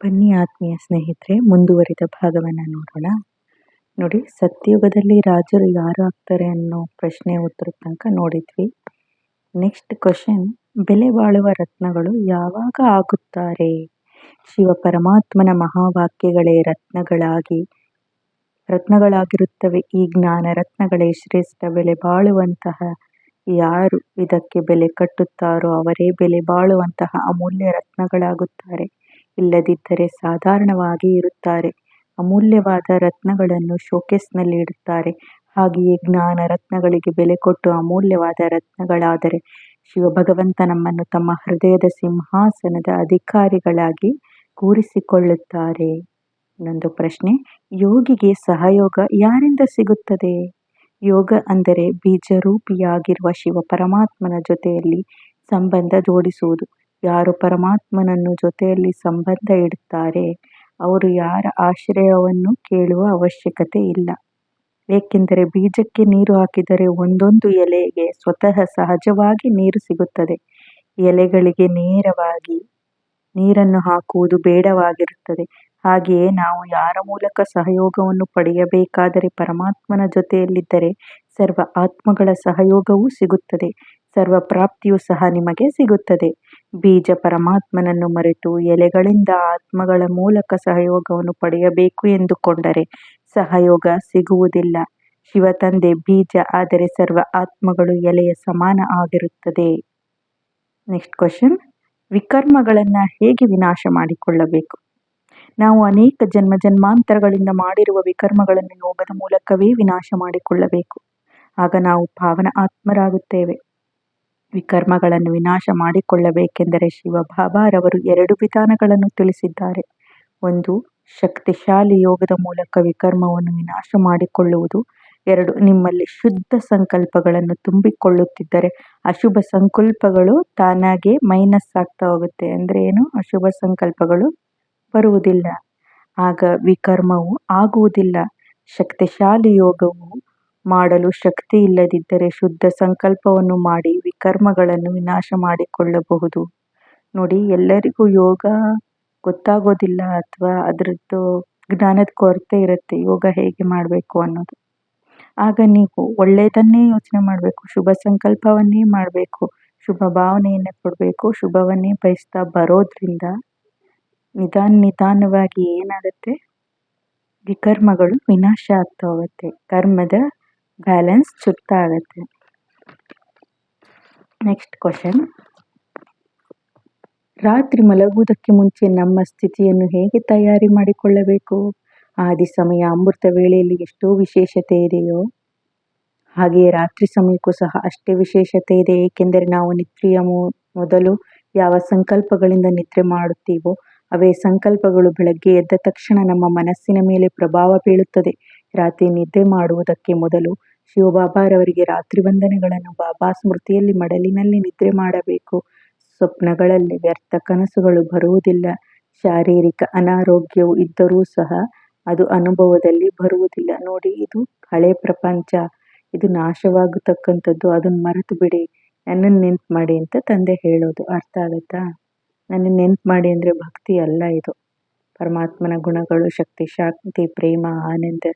ಬನ್ನಿ ಆತ್ಮೀಯ ಸ್ನೇಹಿತರೆ, ಮುಂದುವರಿದ ಭಾಗವನ್ನು ನೋಡೋಣ. ನೋಡಿ, ಸತ್ಯಯುಗದಲ್ಲಿ ರಾಜರು ಯಾರು ಆಗ್ತಾರೆ ಅನ್ನೋ ಪ್ರಶ್ನೆ ಉತ್ತರ ತನಕ ನೋಡಿದ್ವಿ. ನೆಕ್ಸ್ಟ್ ಕ್ವಶನ್ ಬೆಲೆ ಬಾಳುವ ರತ್ನಗಳು ಯಾವಾಗ ಆಗುತ್ತಾರೆ? ಶಿವ ಪರಮಾತ್ಮನ ಮಹಾವಾಕ್ಯಗಳೇ ರತ್ನಗಳಾಗಿ, ರತ್ನಗಳಾಗಿರುತ್ತವೆ. ಈ ಜ್ಞಾನ ರತ್ನಗಳೇ ಶ್ರೇಷ್ಠ. ಬೆಲೆ ಬಾಳುವಂತಹ ಯಾರು ಇದಕ್ಕೆ ಬೆಲೆ ಕಟ್ಟುತ್ತಾರೋ ಅವರೇ ಬೆಲೆ ಬಾಳುವಂತಹ ಅಮೂಲ್ಯ ರತ್ನಗಳಾಗುತ್ತಾರೆ. ಇಲ್ಲದಿದ್ದರೆ ಸಾಧಾರಣವಾಗಿ ಇರುತ್ತಾರೆ. ಅಮೂಲ್ಯವಾದ ರತ್ನಗಳನ್ನು ಶೋಕೇಸ್ನಲ್ಲಿ ಇಡುತ್ತಾರೆ. ಹಾಗೆಯೇ ಜ್ಞಾನ ರತ್ನಗಳಿಗೆ ಬೆಲೆ ಕೊಟ್ಟು ಅಮೂಲ್ಯವಾದ ರತ್ನಗಳಾದರೆ ಶಿವ ಭಗವಂತ ನಮ್ಮನ್ನು ತಮ್ಮ ಹೃದಯದ ಸಿಂಹಾಸನದ ಅಧಿಕಾರಿಗಳಾಗಿ ಕೂರಿಸಿಕೊಳ್ಳುತ್ತಾರೆ. ಇನ್ನೊಂದು ಪ್ರಶ್ನೆ, ಯೋಗಿಗೆ ಸಹಯೋಗ ಯಾರಿಂದ ಸಿಗುತ್ತದೆ? ಯೋಗ ಅಂದರೆ ಬೀಜರೂಪಿಯಾಗಿರುವ ಶಿವ ಪರಮಾತ್ಮನ ಜೊತೆಯಲ್ಲಿ ಸಂಬಂಧ ಜೋಡಿಸುವುದು. ಯಾರು ಪರಮಾತ್ಮನನ್ನು ಜೊತೆಯಲ್ಲಿ ಸಂಬಂಧ ಇಡುತ್ತಾರೆ, ಅವರು ಯಾರ ಆಶ್ರಯವನ್ನು ಕೇಳುವ ಅವಶ್ಯಕತೆ ಇಲ್ಲ. ಏಕೆಂದರೆ ಬೀಜಕ್ಕೆ ನೀರು ಹಾಕಿದರೆ ಒಂದೊಂದು ಎಲೆಗೆ ಸ್ವತಃ ಸಹಜವಾಗಿ ನೀರು ಸಿಗುತ್ತದೆ. ಎಲೆಗಳಿಗೆ ನೇರವಾಗಿ ನೀರನ್ನು ಹಾಕುವುದು ಬೇಡವಾಗಿರುತ್ತದೆ. ಹಾಗೆಯೇ ನಾವು ಯಾರ ಮೂಲಕ ಸಹಯೋಗವನ್ನು ಪಡೆಯಬೇಕಾದರೆ ಪರಮಾತ್ಮನ ಜೊತೆಯಲ್ಲಿದ್ದರೆ ಸರ್ವ ಆತ್ಮಗಳ ಸಹಯೋಗವೂ ಸಿಗುತ್ತದೆ. ಸರ್ವ ಪ್ರಾಪ್ತಿಯೂ ಸಹ ನಿಮಗೆ ಸಿಗುತ್ತದೆ. ಬೀಜ ಪರಮಾತ್ಮನನ್ನು ಮರೆತು ಎಲೆಗಳಿಂದ ಆತ್ಮಗಳ ಮೂಲಕ ಸಹಯೋಗವನ್ನು ಪಡೆಯಬೇಕು ಎಂದುಕೊಂಡರೆ ಸಹಯೋಗ ಸಿಗುವುದಿಲ್ಲ. ಶಿವತಂದೆ ಬೀಜ ಆದರೆ ಸರ್ವ ಆತ್ಮಗಳು ಎಲೆಯ ಸಮಾನ ಆಗಿರುತ್ತದೆ. ನೆಕ್ಸ್ಟ್ ಕ್ವಶನ್ ವಿಕರ್ಮಗಳನ್ನು ಹೇಗೆ ವಿನಾಶ ಮಾಡಿಕೊಳ್ಳಬೇಕು? ನಾವು ಅನೇಕ ಜನ್ಮ ಜನ್ಮಾಂತರಗಳಿಂದ ಮಾಡಿರುವ ವಿಕರ್ಮಗಳನ್ನು ಯೋಗದ ಮೂಲಕವೇ ವಿನಾಶ ಮಾಡಿಕೊಳ್ಳಬೇಕು. ಆಗ ನಾವು ಪಾವನ ಆತ್ಮರಾಗುತ್ತೇವೆ. ವಿಕರ್ಮಗಳನ್ನು ವಿನಾಶ ಮಾಡಿಕೊಳ್ಳಬೇಕೆಂದರೆ ಶಿವ ಬಾಬಾರವರು ಎರಡು ವಿಧಾನಗಳನ್ನು ತಿಳಿಸಿದ್ದಾರೆ. ಒಂದು, ಶಕ್ತಿಶಾಲಿ ಯೋಗದ ಮೂಲಕ ವಿಕರ್ಮವನ್ನು ವಿನಾಶ ಮಾಡಿಕೊಳ್ಳುವುದು. ಎರಡು, ನಿಮ್ಮಲ್ಲಿ ಶುದ್ಧ ಸಂಕಲ್ಪಗಳನ್ನು ತುಂಬಿಕೊಳ್ಳುತ್ತಿದ್ದರೆ ಅಶುಭ ಸಂಕಲ್ಪಗಳು ತಾನಾಗೆ ಮೈನಸ್ ಆಗ್ತಾ ಹೋಗುತ್ತೆ. ಅಂದರೆ ಏನು? ಅಶುಭ ಸಂಕಲ್ಪಗಳು ಬರುವುದಿಲ್ಲ. ಆಗ ವಿಕರ್ಮವು ಆಗುವುದಿಲ್ಲ. ಶಕ್ತಿಶಾಲಿ ಯೋಗವು ಮಾಡಲು ಶಕ್ತಿ ಇಲ್ಲದಿದ್ದರೆ ಶುದ್ಧ ಸಂಕಲ್ಪವನ್ನು ಮಾಡಿ ವಿಕರ್ಮಗಳನ್ನು ವಿನಾಶ ಮಾಡಿಕೊಳ್ಳಬಹುದು. ನೋಡಿ, ಎಲ್ಲರಿಗೂ ಯೋಗ ಗೊತ್ತಾಗೋದಿಲ್ಲ ಅಥವಾ ಅದರದ್ದು ಜ್ಞಾನದ ಕೊರತೆ ಇರುತ್ತೆ, ಯೋಗ ಹೇಗೆ ಮಾಡಬೇಕು ಅನ್ನೋದು. ಆಗ ನೀವು ಒಳ್ಳೆಯದನ್ನೇ ಯೋಚನೆ ಮಾಡಬೇಕು, ಶುಭ ಸಂಕಲ್ಪವನ್ನೇ ಮಾಡಬೇಕು, ಶುಭ ಭಾವನೆಯನ್ನು ಕೊಡಬೇಕು, ಶುಭವನ್ನೇ ಬಯಸ್ತಾ ಬರೋದ್ರಿಂದ ನಿಧಾನ ನಿಧಾನವಾಗಿ ಏನಾಗುತ್ತೆ? ವಿಕರ್ಮಗಳು ವಿನಾಶ ಆಗ್ತಾ ಹೋಗುತ್ತೆ ಕರ್ಮದ ಬ್ಯಾಲೆನ್ಸ್ ಚುತ್ತ ಆಗುತ್ತೆ ನೆಕ್ಸ್ಟ್ ಕ್ವಶನ್ ರಾತ್ರಿ ಮಲಗುವುದಕ್ಕೆ ಮುಂಚೆ ನಮ್ಮ ಸ್ಥಿತಿಯನ್ನು ಹೇಗೆ ತಯಾರಿ ಮಾಡಿಕೊಳ್ಳಬೇಕು? ಆದಿ ಸಮಯ ಅಮೃತ ವೇಳೆಯಲ್ಲಿ ಎಷ್ಟೋ ವಿಶೇಷತೆ ಇದೆಯೋ. ಹಾಗೆಯೇ ರಾತ್ರಿ ಸಮಯಕ್ಕೂ ಸಹ ಅಷ್ಟೇ ವಿಶೇಷತೆ ಇದೆ, ಏಕೆಂದರೆ ನಾವು ನಿದ್ರೆಯ ಮೊದಲು ಯಾವ ಸಂಕಲ್ಪಗಳಿಂದ ನಿದ್ರೆ ಮಾಡುತ್ತೀವೋ, ಅವೇ ಸಂಕಲ್ಪಗಳು ಬೆಳಗ್ಗೆ ಎದ್ದ ತಕ್ಷಣ ನಮ್ಮ ಮನಸ್ಸಿನ ಮೇಲೆ ಪ್ರಭಾವ ಬೀಳುತ್ತದೆ. ರಾತ್ರಿ ನಿದ್ದೆ ಮಾಡುವುದಕ್ಕೆ ಮೊದಲು ಶಿವಬಾಬಾರವರಿಗೆ ರಾತ್ರಿ ವಂದನೆಗಳನ್ನು ಬಾಬಾ ಸ್ಮೃತಿಯಲ್ಲಿ ಮಡಲಿನಲ್ಲಿ ನಿದ್ರೆ ಮಾಡಬೇಕು. ಸ್ವಪ್ನಗಳಲ್ಲಿ ವ್ಯರ್ಥ ಕನಸುಗಳು ಬರುವುದಿಲ್ಲ. ಶಾರೀರಿಕ ಅನಾರೋಗ್ಯವು ಇದ್ದರೂ ಸಹ ಅದು ಅನುಭವದಲ್ಲಿ ಬರುವುದಿಲ್ಲ. ನೋಡಿ, ಇದು ಹಳೆ ಪ್ರಪಂಚ. ಇದು ನಾಶವಾಗತಕ್ಕಂಥದ್ದು. ಅದನ್ನು ಮರೆತು ಬಿಡಿ. ನನ್ನನ್ನು ನೆನ್ಪು ಮಾಡಿ ಅಂತ ತಂದೆ ಹೇಳೋದು. ಅರ್ಥ ಆಗುತ್ತಾ? ನನ್ನ ನೆನ್ಪು ಮಾಡಿ ಅಂದರೆ ಭಕ್ತಿ ಅಲ್ಲ ಇದು. ಪರಮಾತ್ಮನ ಗುಣಗಳು, ಶಕ್ತಿ, ಶಾಂತಿ, ಪ್ರೇಮ, ಆನಂದ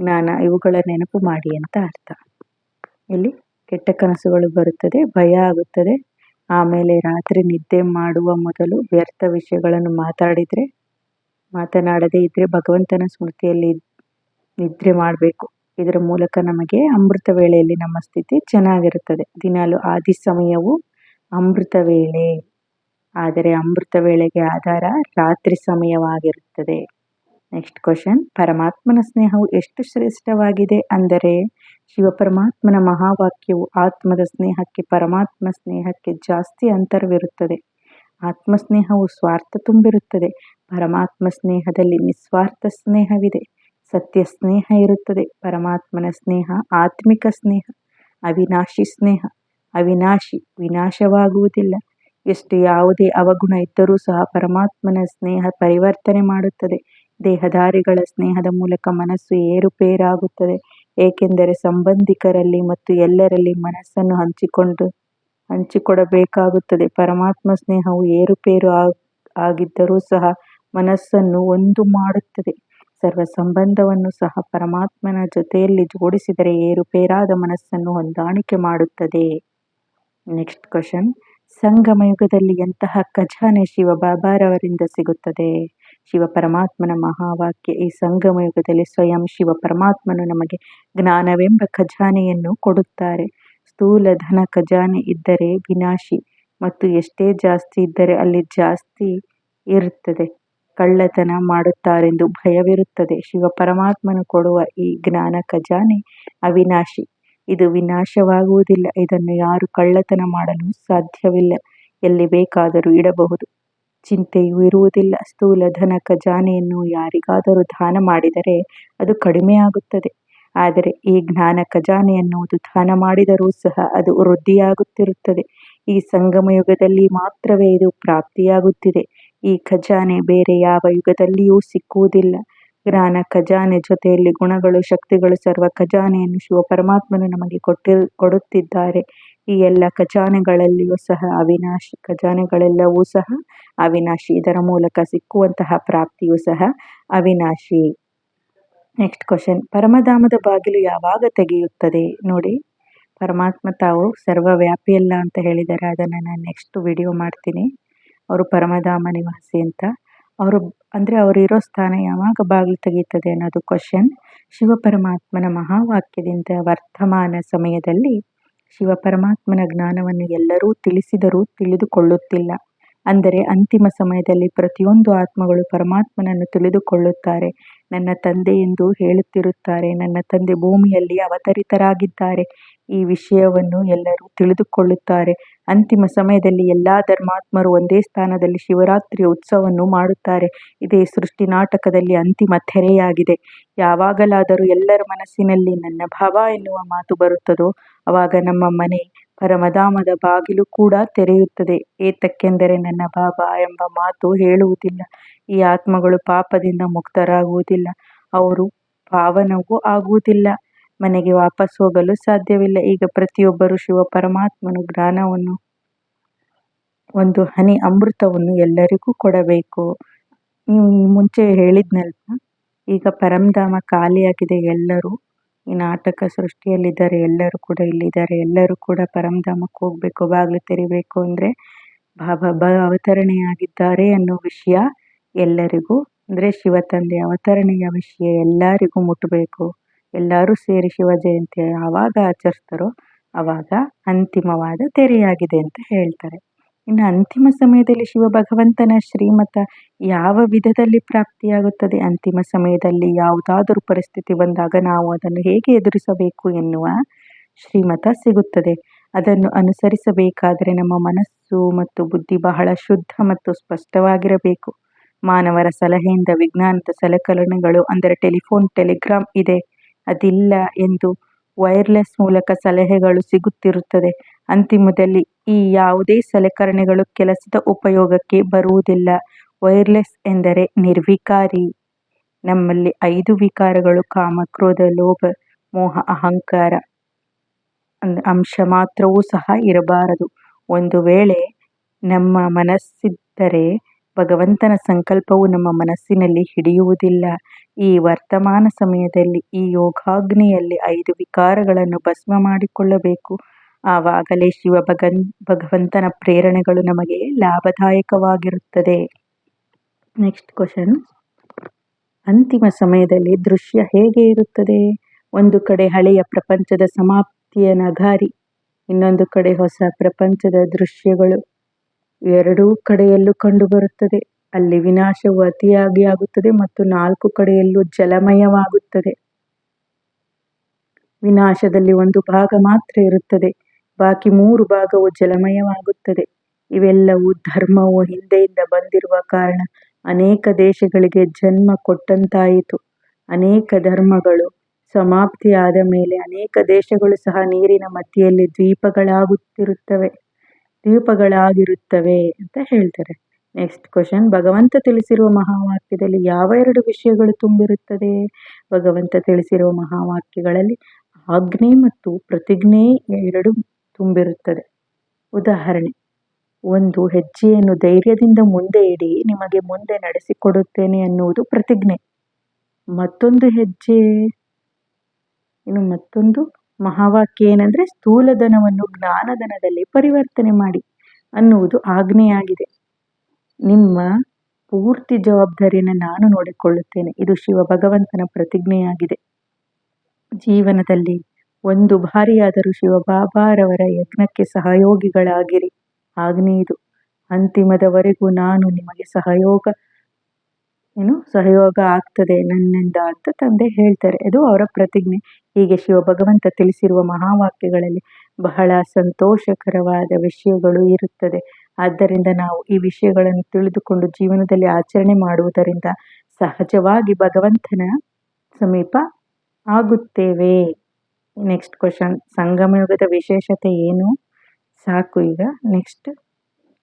ಜ್ಞಾನ, ಇವುಗಳ ನೆನಪು ಮಾಡಿ ಅಂತ ಅರ್ಥ. ಇಲ್ಲಿ ಕೆಟ್ಟ ಕನಸುಗಳು ಬರುತ್ತದೆ, ಭಯ ಆಗುತ್ತದೆ. ಆಮೇಲೆ ರಾತ್ರಿ ನಿದ್ದೆ ಮಾಡುವ ಮೊದಲು ವ್ಯರ್ಥ ವಿಷಯಗಳನ್ನು ಮಾತಾಡಿದರೆ, ಮಾತನಾಡದೇ ಇದ್ದರೆ ಭಗವಂತನ ಸ್ಮೃತಿಯಲ್ಲಿ ನಿದ್ರೆ ಮಾಡಬೇಕು. ಇದರ ಮೂಲಕ ನಮಗೆ ಅಮೃತ ವೇಳೆಯಲ್ಲಿ ನಮ್ಮ ಸ್ಥಿತಿ ಚೆನ್ನಾಗಿರುತ್ತದೆ. ದಿನಾಲು ಆದಿ ಸಮಯವು ಅಮೃತ ವೇಳೆ. ಆದರೆ ಅಮೃತ ವೇಳೆಗೆ ಆಧಾರ ರಾತ್ರಿ ಸಮಯವಾಗಿರುತ್ತದೆ. ನೆಕ್ಸ್ಟ್ ಕ್ವಶನ್ ಪರಮಾತ್ಮನ ಸ್ನೇಹವು ಎಷ್ಟು ಶ್ರೇಷ್ಠವಾಗಿದೆ ಅಂದರೆ, ಶಿವಪರಮಾತ್ಮನ ಮಹಾವಾಕ್ಯವು ಆತ್ಮದ ಸ್ನೇಹಕ್ಕೆ ಪರಮಾತ್ಮ ಸ್ನೇಹಕ್ಕೆ ಜಾಸ್ತಿ ಅಂತರವಿರುತ್ತದೆ. ಆತ್ಮ ಸ್ನೇಹವು ಸ್ವಾರ್ಥ ತುಂಬಿರುತ್ತದೆ. ಪರಮಾತ್ಮ ಸ್ನೇಹದಲ್ಲಿ ನಿಸ್ವಾರ್ಥ ಸ್ನೇಹವಿದೆ. ಸತ್ಯ ಸ್ನೇಹ ಇರುತ್ತದೆ. ಪರಮಾತ್ಮನ ಸ್ನೇಹ ಆತ್ಮಿಕ ಸ್ನೇಹ, ಅವಿನಾಶಿ ಸ್ನೇಹ. ಅವಿನಾಶಿ ವಿನಾಶವಾಗುವುದಿಲ್ಲ. ಎಷ್ಟು ಯಾವುದೇ ಅವಗುಣ ಇದ್ದರೂ ಸಹ ಪರಮಾತ್ಮನ ಸ್ನೇಹ ಪರಿವರ್ತನೆ ಮಾಡುತ್ತದೆ. ದೇಹಧಾರಿಗಳ ಸ್ನೇಹದ ಮೂಲಕ ಮನಸ್ಸು ಏರುಪೇರಾಗುತ್ತದೆ. ಏಕೆಂದರೆ ಸಂಬಂಧಿಕರಲ್ಲಿ ಮತ್ತು ಎಲ್ಲರಲ್ಲಿ ಮನಸ್ಸನ್ನು ಹಂಚಿಕೊಂಡು, ಹಂಚಿಕೊಡಬೇಕಾಗುತ್ತದೆ. ಪರಮಾತ್ಮ ಸ್ನೇಹವು ಏರುಪೇರು ಆಗಿದ್ದರೂ ಸಹ ಮನಸ್ಸನ್ನು ಒಂದು ಮಾಡುತ್ತದೆ. ಸರ್ವ ಸಂಬಂಧವನ್ನು ಸಹ ಪರಮಾತ್ಮನ ಜೊತೆಯಲ್ಲಿ ಜೋಡಿಸಿದರೆ ಏರುಪೇರಾದ ಮನಸ್ಸನ್ನು ಹೊಂದಾಣಿಕೆ ಮಾಡುತ್ತದೆ. Next question. ಸಂಗಮ ಯುಗದಲ್ಲಿ ಎಂತಹ ಖಜಾನೆ ಶಿವ ಬಾಬಾರವರಿಂದ ಸಿಗುತ್ತದೆ? ಶಿವ ಪರಮಾತ್ಮನ ಮಹಾವಾಕ್ಯ ಈ ಸಂಗಮ ಯುಗದಲ್ಲಿ ಸ್ವಯಂ ಶಿವ ಪರಮಾತ್ಮನು ನಮಗೆ ಜ್ಞಾನವೆಂಬ ಖಜಾನೆಯನ್ನು ಕೊಡುತ್ತಾರೆ. ಸ್ಥೂಲ ಧನ ಖಜಾನೆ ಇದ್ದರೆ ವಿನಾಶಿ ಮತ್ತು ಎಷ್ಟೇ ಜಾಸ್ತಿ ಇದ್ದರೆ ಅಲ್ಲಿ ಜಾಸ್ತಿ ಇರುತ್ತದೆ. ಕಳ್ಳತನ ಮಾಡುತ್ತಾರೆಂದು ಭಯವಿರುತ್ತದೆ. ಶಿವ ಪರಮಾತ್ಮನು ಕೊಡುವ ಈ ಜ್ಞಾನ ಖಜಾನೆ ಅವಿನಾಶಿ. ಇದು ವಿನಾಶವಾಗುವುದಿಲ್ಲ. ಇದನ್ನು ಯಾರು ಕಳ್ಳತನ ಮಾಡಲು ಸಾಧ್ಯವಿಲ್ಲ. ಎಲ್ಲಿ ಬೇಕಾದರೂ ಇಡಬಹುದು. ಚಿಂತೆಯೂ ಇರುವುದಿಲ್ಲ. ಸ್ಥೂಲ ಧನ ಖಜಾನೆಯನ್ನು ಯಾರಿಗಾದರೂ ದಾನ ಮಾಡಿದರೆ ಅದು ಕಡಿಮೆಯಾಗುತ್ತದೆ ಆದರೆ ಈ ಜ್ಞಾನ ಖಜಾನೆ ಎನ್ನುವುದು ದಾನ ಮಾಡಿದರೂ ಸಹ ಅದು ವೃದ್ಧಿಯಾಗುತ್ತಿರುತ್ತದೆ. ಈ ಸಂಗಮ ಯುಗದಲ್ಲಿ ಮಾತ್ರವೇ ಇದು ಪ್ರಾಪ್ತಿಯಾಗುತ್ತಿದೆ. ಈ ಖಜಾನೆ ಬೇರೆ ಯಾವ ಯುಗದಲ್ಲಿಯೂ ಸಿಕ್ಕುವುದಿಲ್ಲ. ಜ್ಞಾನ ಖಜಾನೆ ಜೊತೆಯಲ್ಲಿ ಗುಣಗಳು, ಶಕ್ತಿಗಳು, ಸರ್ವ ಖಜಾನೆಯನ್ನು ಶಿವ ಪರಮಾತ್ಮನು ನಮಗೆ ಕೊಟ್ಟಿ ಕೊಡುತ್ತಿದ್ದಾರೆ. ಈ ಎಲ್ಲ ಖಜಾನೆಗಳಲ್ಲಿಯೂ ಸಹ ಅವಿನಾಶಿ, ಖಜಾನೆಗಳೆಲ್ಲವೂ ಸಹ ಅವಿನಾಶಿ. ಇದರ ಮೂಲಕ ಸಿಕ್ಕುವಂತಹ ಪ್ರಾಪ್ತಿಯೂ ಸಹ ಅವಿನಾಶಿ. ನೆಕ್ಸ್ಟ್ ಕ್ವಶನ್ ಪರಮಧಾಮದ ಬಾಗಿಲು ಯಾವಾಗ ತೆಗೆಯುತ್ತದೆ? ನೋಡಿ. ಪರಮಾತ್ಮ ತಾವು ಸರ್ವವ್ಯಾಪಿಯಲ್ಲ ಅಂತ ಹೇಳಿದ್ದಾರೆ ಅದನ್ನು ನಾನು ನೆಕ್ಸ್ಟ್ ವಿಡಿಯೋ ಮಾಡ್ತೀನಿ. ಅವರು ಪರಮಧಾಮ ನಿವಾಸಿ ಅಂತ. ಅವರು ಅಂದರೆ ಅವರು ಇರೋ ಸ್ಥಾನ ಯಾವಾಗ ಬಾಗಿಲು ತೆಗೆಯುತ್ತದೆ ಅನ್ನೋದು ಕ್ವಶನ್ ಶಿವ ಪರಮಾತ್ಮನ ಮಹಾವಾಕ್ಯದಿಂದ ವರ್ತಮಾನ ಸಮಯದಲ್ಲಿ ಶಿವ ಪರಮಾತ್ಮನ ಜ್ಞಾನವನ್ನು ಎಲ್ಲರೂ ತಿಳಿಸಿದರೂ ತಿಳಿದುಕೊಳ್ಳುತ್ತಿಲ್ಲ. ಅಂದರೆ ಅಂತಿಮ ಸಮಯದಲ್ಲಿ ಪ್ರತಿಯೊಂದು ಆತ್ಮಗಳು ಪರಮಾತ್ಮನನ್ನು ತಿಳಿದುಕೊಳ್ಳುತ್ತಾರೆ. ನನ್ನ ತಂದೆ ಎಂದು ಹೇಳುತ್ತಿರುತ್ತಾರೆ. ನನ್ನ ತಂದೆ ಭೂಮಿಯಲ್ಲಿ ಅವತರಿತರಾಗಿದ್ದಾರೆ. ಈ ವಿಷಯವನ್ನು ಎಲ್ಲರೂ ತಿಳಿದುಕೊಳ್ಳುತ್ತಾರೆ. ಅಂತಿಮ ಸಮಯದಲ್ಲಿ ಎಲ್ಲ ಧರ್ಮಾತ್ಮರು ಒಂದೇ ಸ್ಥಾನದಲ್ಲಿ ಶಿವರಾತ್ರಿಯ ಉತ್ಸವವನ್ನು ಮಾಡುತ್ತಾರೆ. ಇದೇ ಸೃಷ್ಟಿ ನಾಟಕದಲ್ಲಿ ಅಂತಿಮ ತೆರೆಯಾಗಿದೆ. ಯಾವಾಗಲಾದರೂ ಎಲ್ಲರ ಮನಸ್ಸಿನಲ್ಲಿ ನನ್ನ ಭಾವ ಎನ್ನುವ ಮಾತು ಬರುತ್ತದೋ, ಅವಾಗ ನಮ್ಮ ಮನೆ ಪರಮಧಾಮದ ಬಾಗಿಲು ಕೂಡ ತೆರೆಯುತ್ತದೆ. ಏತಕ್ಕೆಂದರೆ ನನ್ನ ಬಾಬಾ ಎಂಬ ಮಾತು ಹೇಳುವುದಿಲ್ಲ. ಈ ಆತ್ಮಗಳು ಪಾಪದಿಂದ ಮುಕ್ತರಾಗುವುದಿಲ್ಲ. ಅವರು ಪಾವನವೂ ಆಗುವುದಿಲ್ಲ. ಮನೆಗೆ ವಾಪಸ್ ಹೋಗಲು ಸಾಧ್ಯವಿಲ್ಲ. ಈಗ ಪ್ರತಿಯೊಬ್ಬರು ಶಿವ ಪರಮಾತ್ಮನು ಜ್ಞಾನವನ್ನು, ಒಂದು ಹನಿ ಅಮೃತವನ್ನು ಎಲ್ಲರಿಗೂ ಕೊಡಬೇಕು. ನೀವು ಈ ಮುಂಚೆ ಹೇಳಿದ್ನಲ್ವ? ಈಗ ಪರಮಧಾಮ ಖಾಲಿಯಾಗಿದೆ. ಎಲ್ಲರೂ ಈ ನಾಟಕ ಸೃಷ್ಟಿಯಲ್ಲಿದ್ದಾರೆ, ಎಲ್ಲರೂ ಕೂಡ ಇಲ್ಲಿದ್ದಾರೆ, ಎಲ್ಲರೂ ಕೂಡ ಪರಮಧಾಮಕ್ಕೆ ಹೋಗಬೇಕು, ಬಾಗಿಲು ತೆರಿಬೇಕು ಅಂದರೆ ಬಾಬಾ ಅವತರಣೆಯಾಗಿದ್ದಾರೆ ಅನ್ನೋ ವಿಷಯ ಎಲ್ಲರಿಗೂ, ಅಂದರೆ ಶಿವ ತಂದೆ ಅವತರಣೆಯ ವಿಷಯ ಎಲ್ಲರಿಗೂ ಮುಟ್ಟಬೇಕು ಎಲ್ಲರೂ ಸೇರಿ ಶಿವ ಜಯಂತಿ ಯಾವಾಗ ಆಚರಿಸ್ತಾರೋ ಆವಾಗ ಅಂತಿಮವಾದ ತೆರೆಯಾಗಿದೆ ಅಂತ ಹೇಳ್ತಾರೆ. ಇನ್ನು ಅಂತಿಮ ಸಮಯದಲ್ಲಿ ಶಿವ ಭಗವಂತನ ಶ್ರೀಮತ ಯಾವ ವಿಧದಲ್ಲಿ ಪ್ರಾಪ್ತಿಯಾಗುತ್ತದೆ? ಅಂತಿಮ ಸಮಯದಲ್ಲಿ ಯಾವುದಾದರೂ ಪರಿಸ್ಥಿತಿ ಬಂದಾಗ ನಾವು ಅದನ್ನು ಹೇಗೆ ಎದುರಿಸಬೇಕು ಎನ್ನುವ ಶ್ರೀಮತ ಸಿಗುತ್ತದೆ. ಅದನ್ನು ಅನುಸರಿಸಬೇಕಾದರೆ ನಮ್ಮ ಮನಸ್ಸು ಮತ್ತು ಬುದ್ಧಿ ಬಹಳ ಶುದ್ಧ ಮತ್ತು ಸ್ಪಷ್ಟವಾಗಿರಬೇಕು. ಮಾನವರ ಸಲಹೆಯಿಂದ ವಿಜ್ಞಾನದ ಸಲಕರಣೆಗಳು, ಅಂದರೆ ಟೆಲಿಫೋನ್, ಟೆಲಿಗ್ರಾಮ್ ಇದೆ. ಅದಿಲ್ಲ ಎಂದು ವೈರ್ಲೆಸ್ ಮೂಲಕ ಸಲಹೆಗಳು ಸಿಗುತ್ತಿರುತ್ತದೆ. ಅಂತಿಮದಲ್ಲಿ ಈ ಯಾವುದೇ ಸಲಕರಣೆಗಳು ಕೆಲಸದ ಉಪಯೋಗಕ್ಕೆ ಬರುವುದಿಲ್ಲ. ವೈರ್ಲೆಸ್ ಎಂದರೆ ನಿರ್ವಿಕಾರಿ. ನಮ್ಮಲ್ಲಿ ಐದು ವಿಕಾರಗಳು, ಕಾಮ, ಕ್ರೋಧ, ಲೋಭ, ಮೋಹ, ಅಹಂಕಾರ ಅಂಶ ಮಾತ್ರವೂ ಸಹ ಇರಬಾರದು. ಒಂದು ವೇಳೆ ನಮ್ಮ ಮನಸ್ಸಿದ್ದರೆ ಭಗವಂತನ ಸಂಕಲ್ಪವು ನಮ್ಮ ಮನಸ್ಸಿನಲ್ಲಿ ಹಿಡಿಯುವುದಿಲ್ಲ. ಈ ವರ್ತಮಾನ ಸಮಯದಲ್ಲಿ ಈ ಯೋಗಾಗ್ನಿಯಲ್ಲಿ ಐದು ವಿಕಾರಗಳನ್ನು ಭಸ್ಮ ಮಾಡಿಕೊಳ್ಳಬೇಕು. ಆವಾಗಲೇ ಶಿವ ಭಗನ್, ಭಗವಂತನ ಪ್ರೇರಣೆಗಳು ನಮಗೆ ಲಾಭದಾಯಕವಾಗಿರುತ್ತದೆ. ನೆಕ್ಸ್ಟ್ ಕ್ವಶನ್ ಅಂತಿಮ ಸಮಯದಲ್ಲಿ ದೃಶ್ಯ ಹೇಗೆ ಇರುತ್ತದೆ? ಒಂದು ಕಡೆ ಹಳೆಯ ಪ್ರಪಂಚದ ಸಮಾಪ್ತಿಯ ನಗಾರಿ, ಇನ್ನೊಂದು ಕಡೆ ಹೊಸ ಪ್ರಪಂಚದ ದೃಶ್ಯಗಳು. ಎರಡೂ ಕಡೆಯಲ್ಲೂ ಕಂಡುಬರುತ್ತದೆ. ಅಲ್ಲಿ ವಿನಾಶವು ಅತಿಯಾಗಿ ಆಗುತ್ತದೆ ಮತ್ತು ನಾಲ್ಕು ಕಡೆಯಲ್ಲೂ ಜಲಮಯವಾಗುತ್ತದೆ. ವಿನಾಶದಲ್ಲಿ ಒಂದು ಭಾಗ ಮಾತ್ರ ಇರುತ್ತದೆ. ಬಾಕಿ ಮೂರು ಭಾಗವು ಜಲಮಯವಾಗುತ್ತದೆ. ಇವೆಲ್ಲವೂ ಧರ್ಮವು ಹಿಂದೆಯಿಂದ ಬಂದಿರುವ ಕಾರಣ ಅನೇಕ ದೇಶಗಳಿಗೆ ಜನ್ಮ ಕೊಟ್ಟಂತಾಯಿತು. ಅನೇಕ ಧರ್ಮಗಳು ಸಮಾಪ್ತಿಯಾದ ಮೇಲೆ ಅನೇಕ ದೇಶಗಳು ಸಹ ನೀರಿನ ಮಧ್ಯೆಯಲ್ಲಿ ದ್ವೀಪಗಳಾಗುತ್ತಿರುತ್ತವೆ. ದ್ವೀಪಗಳಾಗಿರುತ್ತವೆ ಅಂತ ಹೇಳ್ತಾರೆ. ನೆಕ್ಸ್ಟ್ ಕ್ವಶನ್ ಭಗವಂತ ತಿಳಿಸಿರುವ ಮಹಾವಾಕ್ಯದಲ್ಲಿ ಯಾವ ಎರಡು ವಿಷಯಗಳು ತುಂಬಿರುತ್ತದೆ? ಭಗವಂತ ತಿಳಿಸಿರುವ ಮಹಾವಾಕ್ಯಗಳಲ್ಲಿ ಆಜ್ಞೆ ಮತ್ತು ಪ್ರತಿಜ್ಞೆ ಎರಡು ತುಂಬಿರುತ್ತದೆ. ಉದಾಹರಣೆ, ಒಂದು ಹೆಜ್ಜೆಯನ್ನು ಧೈರ್ಯದಿಂದ ಮುಂದೆ ಇಡಿ, ನಿಮಗೆ ಮುಂದೆ ನಡೆಸಿಕೊಡುತ್ತೇನೆ ಅನ್ನುವುದು ಪ್ರತಿಜ್ಞೆ. ಮತ್ತೊಂದು ಹೆಜ್ಜೆ, ಇನ್ನು ಮತ್ತೊಂದು ಮಹಾವಾಕ್ಯ ಏನಂದ್ರೆ, ಸ್ಥೂಲಧನವನ್ನು ಜ್ಞಾನಧನದಲ್ಲಿ ಪರಿವರ್ತನೆ ಮಾಡಿ ಅನ್ನುವುದು ಆಜ್ಞೆಯಾಗಿದೆ. ನಿಮ್ಮ ಪೂರ್ತಿ ಜವಾಬ್ದಾರಿಯನ್ನು ನಾನು ನೋಡಿಕೊಳ್ಳುತ್ತೇನೆ. ಇದು ಶಿವ ಭಗವಂತನ ಪ್ರತಿಜ್ಞೆಯಾಗಿದೆ. ಜೀವನದಲ್ಲಿ ಒಂದು ಬಾರಿಯಾದರೂ ಶಿವಬಾಬಾರವರ ಯಜ್ಞಕ್ಕೆ ಸಹಯೋಗಿಗಳಾಗಿರಿ. ಆಗ್ನೇಯದು ಅಂತಿಮದವರೆಗೂ ನಾನು ನಿಮಗೆ ಸಹಯೋಗ, ಏನು, ಸಹಯೋಗ ಆಗ್ತದೆ ನನ್ನಿಂದ ಅಂತ ತಂದೆ ಹೇಳ್ತಾರೆ. ಅದು ಅವರ ಪ್ರತಿಜ್ಞೆ. ಹೀಗೆ ಶಿವ ಭಗವಂತ ತಿಳಿಸಿರುವ ಮಹಾವಾಕ್ಯಗಳಲ್ಲಿ ಬಹಳ ಸಂತೋಷಕರವಾದ ವಿಷಯಗಳು ಇರುತ್ತದೆ. ಆದ್ದರಿಂದ ನಾವು ಈ ವಿಷಯಗಳನ್ನು ತಿಳಿದುಕೊಂಡು ಜೀವನದಲ್ಲಿ ಆಚರಣೆ ಮಾಡುವುದರಿಂದ ಸಹಜವಾಗಿ ಭಗವಂತನ ಸಮೀಪ ಆಗುತ್ತೇವೆ. ನೆಕ್ಸ್ಟ್ ಕ್ವಶನ್ ಸಂಗಮಯುಗದ ವಿಶೇಷತೆ ಏನು? ಸಾಕು ಈಗ. ನೆಕ್ಸ್ಟ್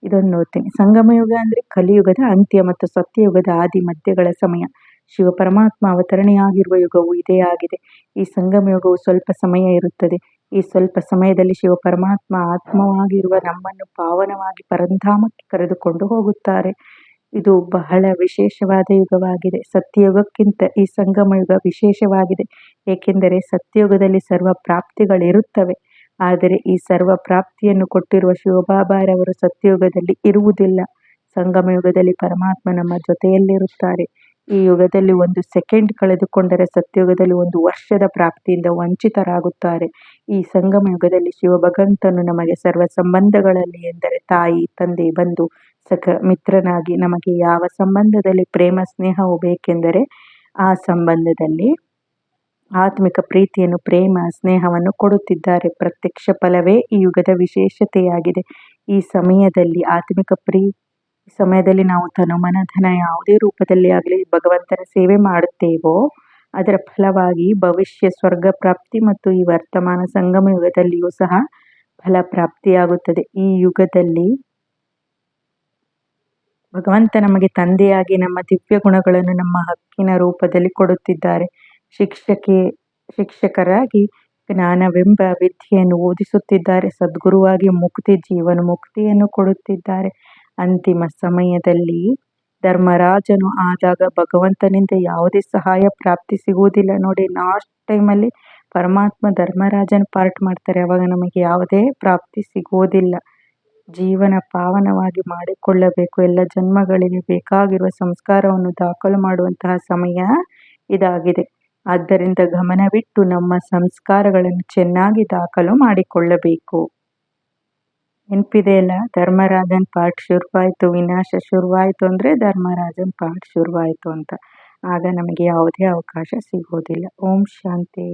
ಇದನ್ನು ನೋಡ್ತೀನಿ. ಸಂಗಮಯುಗ ಅಂದರೆ ಕಲಿಯುಗದ ಅಂತ್ಯ ಮತ್ತು ಸತ್ಯಯುಗದ ಆದಿ ಮಧ್ಯಗಳ ಸಮಯ. ಶಿವ ಪರಮಾತ್ಮ ಅವತರಣೆಯಾಗಿರುವ ಯುಗವು ಇದೇ ಆಗಿದೆ. ಈ ಸಂಗಮ ಯುಗವು ಸ್ವಲ್ಪ ಸಮಯ ಇರುತ್ತದೆ. ಈ ಸ್ವಲ್ಪ ಸಮಯದಲ್ಲಿ ಶಿವ ಪರಮಾತ್ಮ ಆತ್ಮವಾಗಿರುವ ನಮ್ಮನ್ನು ಪಾವನವಾಗಿ ಪರಂಧಾಮಕ್ಕೆ ಕರೆದುಕೊಂಡು ಹೋಗುತ್ತಾರೆ. ಇದು ಬಹಳ ವಿಶೇಷವಾದ ಯುಗವಾಗಿದೆ. ಸತ್ಯಯುಗಕ್ಕಿಂತ ಈ ಸಂಗಮ ಯುಗ ವಿಶೇಷವಾಗಿದೆ. ಏಕೆಂದರೆ ಸತ್ಯಯುಗದಲ್ಲಿ ಸರ್ವ ಪ್ರಾಪ್ತಿಗಳಿರುತ್ತವೆ. ಆದರೆ ಈ ಸರ್ವ ಪ್ರಾಪ್ತಿಯನ್ನು ಕೊಟ್ಟಿರುವ ಶಿವಬಾಬಾರವರು ಸತ್ಯಯುಗದಲ್ಲಿ ಇರುವುದಿಲ್ಲ. ಸಂಗಮ ಯುಗದಲ್ಲಿ ಪರಮಾತ್ಮ ನಮ್ಮ ಜೊತೆಯಲ್ಲಿರುತ್ತಾರೆ. ಈ ಯುಗದಲ್ಲಿ ಒಂದು ಸೆಕೆಂಡ್ ಕಳೆದುಕೊಂಡರೆ ಸತ್ಯಯುಗದಲ್ಲಿ ಒಂದು ವರ್ಷದ ಪ್ರಾಪ್ತಿಯಿಂದ ವಂಚಿತರಾಗುತ್ತಾರೆ. ಈ ಸಂಗಮ ಯುಗದಲ್ಲಿ ಶಿವ ಭಗವಂತನು ನಮಗೆ ಸರ್ವ ಸಂಬಂಧಗಳಲ್ಲಿ ಎಂದರೆ ತಾಯಿ, ತಂದೆ, ಬಂಧು ಸಖ ಮಿತ್ರನಾಗಿ ನಮಗೆ ಯಾವ ಸಂಬಂಧದಲ್ಲಿ ಪ್ರೇಮ, ಸ್ನೇಹವು ಬೇಕೆಂದರೆ ಆ ಸಂಬಂಧದಲ್ಲಿ ಆತ್ಮಿಕ ಪ್ರೀತಿಯನ್ನು, ಪ್ರೇಮ, ಸ್ನೇಹವನ್ನು ಕೊಡುತ್ತಿದ್ದಾರೆ. ಪ್ರತ್ಯಕ್ಷ ಫಲವೇ ಈ ಯುಗದ ವಿಶೇಷತೆಯಾಗಿದೆ. ಈ ಸಮಯದಲ್ಲಿ ಆತ್ಮಿಕ ಪ್ರೀ ಸಮಯದಲ್ಲಿ ನಾವು ತನುಮನ ಧನ ಯಾವುದೇ ರೂಪದಲ್ಲಿ ಆಗಲಿ ಭಗವಂತನ ಸೇವೆ ಮಾಡುತ್ತೇವೋ, ಅದರ ಫಲವಾಗಿ ಭವಿಷ್ಯ ಸ್ವರ್ಗ ಪ್ರಾಪ್ತಿ ಮತ್ತು ಈ ವರ್ತಮಾನ ಸಂಗಮ ಯುಗದಲ್ಲಿಯೂ ಸಹ ಫಲ ಪ್ರಾಪ್ತಿಯಾಗುತ್ತದೆ. ಈ ಯುಗದಲ್ಲಿ ಭಗವಂತ ನಮಗೆ ತಂದೆಯಾಗಿ ನಮ್ಮ ದಿವ್ಯ ಗುಣಗಳನ್ನು ನಮ್ಮ ಹಕ್ಕಿನ ರೂಪದಲ್ಲಿ ಕೊಡುತ್ತಿದ್ದಾರೆ. ಶಿಕ್ಷಕಿ, ಶಿಕ್ಷಕರಾಗಿ ಜ್ಞಾನವೆಂಬ ವಿದ್ಯೆಯನ್ನು ಓದಿಸುತ್ತಿದ್ದಾರೆ. ಸದ್ಗುರುವಾಗಿ ಮುಕ್ತಿ, ಜೀವನ ಮುಕ್ತಿಯನ್ನು ಕೊಡುತ್ತಿದ್ದಾರೆ. ಅಂತಿಮ ಸಮಯದಲ್ಲಿ ಧರ್ಮರಾಜನು ಆದಾಗ ಭಗವಂತನಿಂದ ಯಾವುದೇ ಸಹಾಯ ಪ್ರಾಪ್ತಿ ಸಿಗುವುದಿಲ್ಲ. ನೋಡಿ ಲಾಸ್ಟ್ ಟೈಮಲ್ಲಿ ಪರಮಾತ್ಮ ಧರ್ಮರಾಜನ ಪಾರ್ಟ್ ಮಾಡ್ತಾರೆ. ಅವಾಗ ನಮಗೆ ಯಾವುದೇ ಪ್ರಾಪ್ತಿ ಸಿಗುವುದಿಲ್ಲ. ಜೀವನ ಪಾವನವಾಗಿ ಮಾಡಿಕೊಳ್ಳಬೇಕು. ಎಲ್ಲ ಜನ್ಮಗಳಿಗೆ ಬೇಕಾಗಿರುವ ಸಂಸ್ಕಾರವನ್ನು ದಾಖಲು ಮಾಡುವಂತಹ ಸಮಯ ಇದಾಗಿದೆ. ಆದ್ದರಿಂದ ಗಮನವಿಟ್ಟು ನಮ್ಮ ಸಂಸ್ಕಾರಗಳನ್ನು ಚೆನ್ನಾಗಿ ದಾಖಲು ಮಾಡಿಕೊಳ್ಳಬೇಕು. ನೆನಪಿದೆಯಲ್ಲ ಧರ್ಮರಾಜನ್ ಪಾಠ ಶುರುವಾಯಿತು, ವಿನಾಶ ಶುರುವಾಯಿತು ಅಂದರೆ ಧರ್ಮರಾಜನ್ ಪಾಠ ಶುರುವಾಯಿತು ಅಂತ. ಆಗ ನಮಗೆ ಯಾವುದೇ ಅವಕಾಶ ಸಿಗೋದಿಲ್ಲ. ಓಂ ಶಾಂತಿ.